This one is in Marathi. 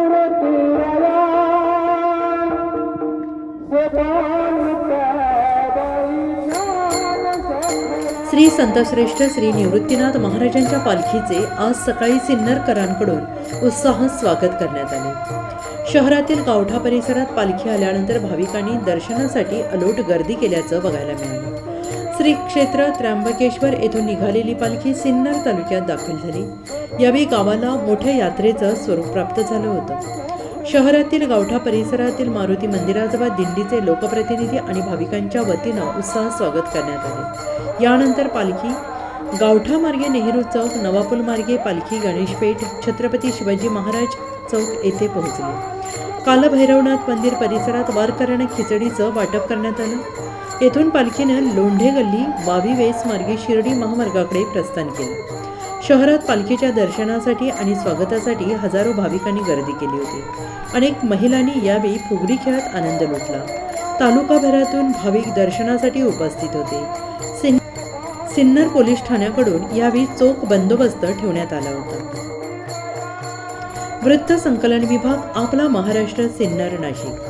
सूरत श्री संतश्रेष्ठ श्री निवृत्तीनाथ महाराजांच्या पालखीचे आज सकाळी सिन्नरकरांकडून उत्साहात स्वागत करण्यात आले. शहरातील गावठा परिसरात पालखी आल्यानंतर भाविकांनी दर्शनासाठी अलोट गर्दी केल्याचं बघायला मिळालं. श्री क्षेत्र त्र्यंबकेश्वर येथून निघालेली पालखी सिन्नर तालुक्यात दाखल झाली. यावेळी गावाला मोठ्या यात्रेचं स्वरूप प्राप्त झालं होतं. शहरातील गावठा परिसरातील मारुती मंदिराजवळ दिंडीचे लोकप्रतिनिधी आणि भाविकांच्या वतीनं उत्साह स्वागत करण्यात आले. यानंतर पालखी गावठा मार्गे नेहरू चौक नवापूल मार्गे पालखी गणेशपेठ छत्रपती शिवाजी महाराज चौक येथे पोहोचली. कालभैरवनाथ मंदिर परिसरात वारकऱ्यांना खिचडीचं वाटप करण्यात आलं. येथून पालखीनं लोंढे गल्ली बावी वेस मार्गे शिर्डी महामार्गाकडे प्रस्थान केलं. शहरात पालखीच्या दर्शनासाठी आणि स्वागतासाठी हजारो भाविकांनी गर्दी केली होती. अनेक महिलांनी यावेळी फुगडी खेळत आनंद लुटला. तालुकाभरातून भाविक दर्शनासाठी उपस्थित होते. सिन सिन्नर पोलीस ठाण्याकडून यावेळी चोख बंदोबस्त ठेवण्यात आला होता. वृत्त संकलन विभाग आपला महाराष्ट्र सिन्नर नाशिक.